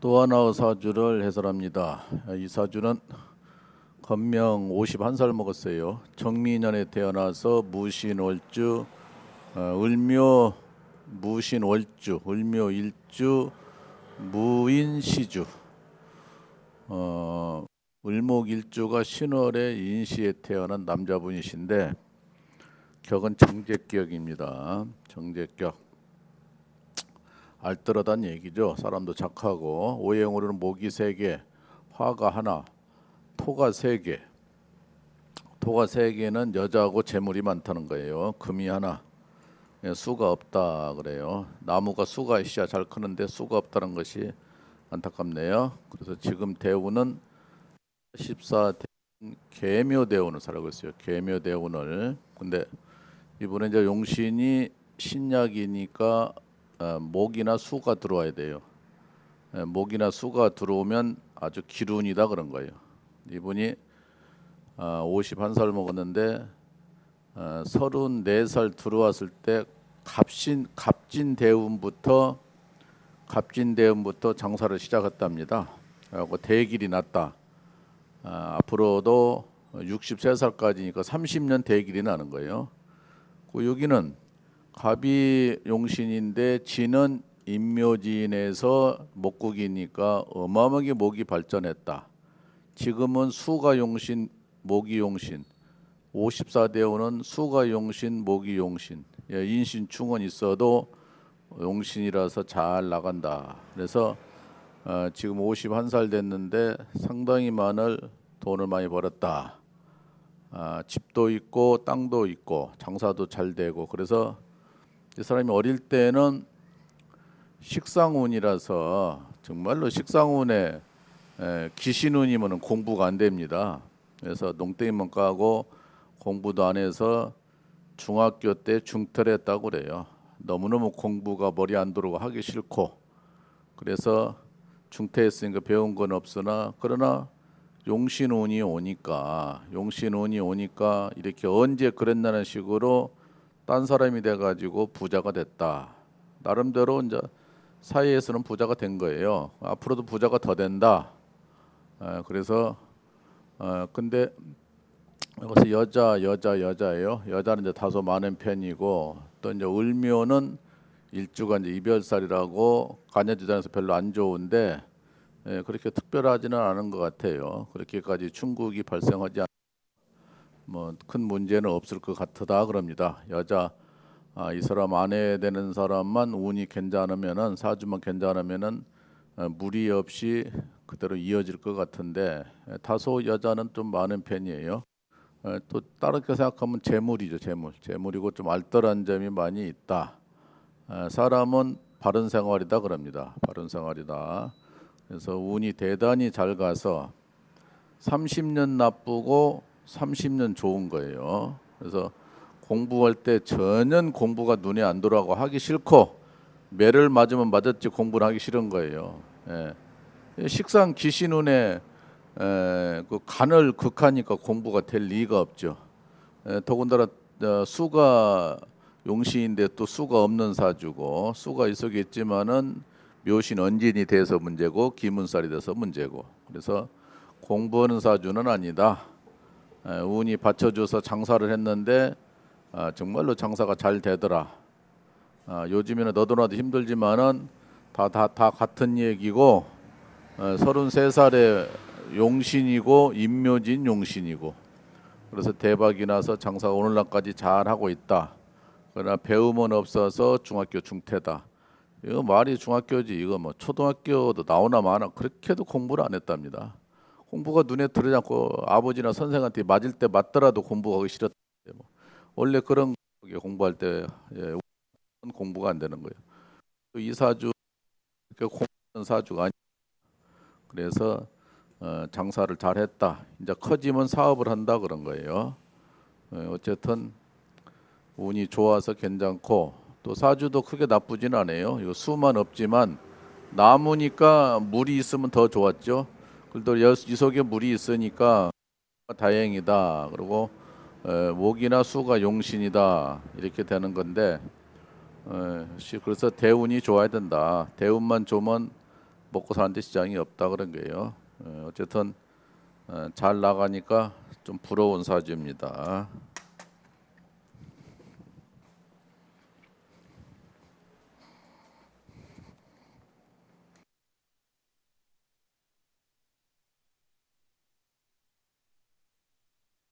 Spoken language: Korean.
또 하나의 사주를 해설합니다. 이 사주는 건명 51살 먹었어요. 정민년에 태어나서 무신월주, 어, 을묘 무신월주, 을묘 일주, 무인시주. 어, 을목일주가 신월에 인시에 태어난 남자분이신데 격은 정제격입니다. 정제격. 알뜰하단 얘기죠. 사람도 착하고 오행으로는 목이 세 개, 화가 하나, 토가 세 개. 토가 세 개는 여자하고 재물이 많다는 거예요. 금이 하나, 예, 수가 없다 그래요. 나무가 수가 있어야 잘 크는데 수가 없다는 것이 안타깝네요. 그래서 지금 대우는 14 개묘 대운을 살고 있어요. 개묘 대운을. 근데 이번에 이제 용신이 신약이니까 어, 목이나 수가 들어와야 돼요. 예, 목이나 수가 들어오면 아주 기운이다 그런 거예요. 이분이 어, 51살 먹었는데 어, 34살 들어왔을 때 갑신 갑진 대운부터 갑진 대운부터 장사를 시작했답니다. 그리고 대길이 났다. 아, 앞으로도 63살까지니까 30년 대길이 나는 거예요. 그 여기는 갑이 용신인데 진은 인묘진에서 목국이니까 어마어마하게 목이 발전했다. 지금은 수가 용신, 목이 용신. 54대원은 수가 용신, 목이 용신. 예, 인신 충은 있어도 용신이라서 잘 나간다. 그래서 어, 지금 51살 됐는데 상당히 많은 돈을 많이 벌었다. 아, 집도 있고 땅도 있고 장사도 잘 되고 그래서 이 사람이 어릴 때는 식상운이라서 정말로 식상운에 에, 기신운이면 공부가 안 됩니다. 그래서 농땡이만 까고 공부도 안 해서 중학교 때 중퇴했다고 그래요. 너무너무 공부가 머리 안 들어오고 하기 싫고 그래서 중퇴했으니까 배운 건 없으나 그러나 용신운이 오니까 용신운이 오니까 이렇게 언제 그랬나는 식으로 딴 사람이 돼 가지고 부자가 됐다. 나름대로 이제 사회에서는 부자가 된 거예요. 앞으로도 부자가 더 된다. 아, 그래서 어, 근데 여기서 여자 여자 여자예요. 여자는 이제 다소 많은 편이고 또 이제 을묘는 일주가 이제 이별살이라고 간여지단에서 별로 안 좋은데 예, 그렇게 특별하지는 않은 것 같아요. 그렇게까지 충국이 발생하지 않. 뭐 큰 문제는 없을 것 같다 그럽니다. 여자 아, 이 사람 아내 되는 사람만 운이 괜찮으면은 사주만 괜찮으면은 어, 무리 없이 그대로 이어질 것 같은데 에, 다소 여자는 좀 많은 편이에요. 에, 또 다르게 생각하면 재물이죠, 재물. 재물이고 좀 알뜰한 점이 많이 있다. 에, 사람은 바른 생활이다 그럽니다. 바른 생활이다. 그래서 운이 대단히 잘 가서 30년 나쁘고 30년 좋은 거예요. 그래서 공부할 때 전혀 공부가 눈에 안 들어가고 하기 싫고 매를 맞으면 맞았지 공부를 하기 싫은 거예요. 예. 식상 기신운에 에, 그 간을 극하니까 공부가 될 리가 없죠. 에, 더군다나 어, 수가 용신인데 또 수가 없는 사주고 수가 있었겠지만은 묘신 언진이 돼서 문제고 기문살이 돼서 문제고 그래서 공부하는 사주는 아니다. 에, 운이 받쳐줘서 장사를 했는데 아, 정말로 장사가 잘 되더라. 아, 요즘에는 너도 나도 힘들지만은 다 다 다 같은 얘기고 어, 33살에 용신이고 임묘진 용신이고 그래서 대박이 나서 장사가 오늘날까지 잘 하고 있다. 그러나 배움은 없어서 중학교 중퇴다. 이거 말이 중학교지 이거 뭐 초등학교도 나오나 마나 그렇게도 공부를 안 했답니다. 공부가 눈에 들어지 않고 아버지나 선생한테 맞을 때 맞더라도 공부하기 싫었다. 뭐. 원래 그런 게 공부할 때 예, 공부가 안 되는 거예요. 또 이 사주 그 공부하는 사주가 아니. 그래서 어, 장사를 잘했다. 이제 커지면 사업을 한다 그런 거예요. 어, 어쨌든 운이 좋아서 괜찮고 또 사주도 크게 나쁘진 않아요. 이거 수만 없지만 나무니까 물이 있으면 더 좋았죠. 그래도 여- 이 속에 물이 있으니까 다행이다. 그리고 에, 목이나 수가 용신이다 이렇게 되는 건데 그래서 대운이 좋아야 된다. 대운만 좋으면 먹고 사는데 시장이 없다 그런 거예요. 어, 어쨌든 어, 잘 나가니까 좀 부러운 사주입니다.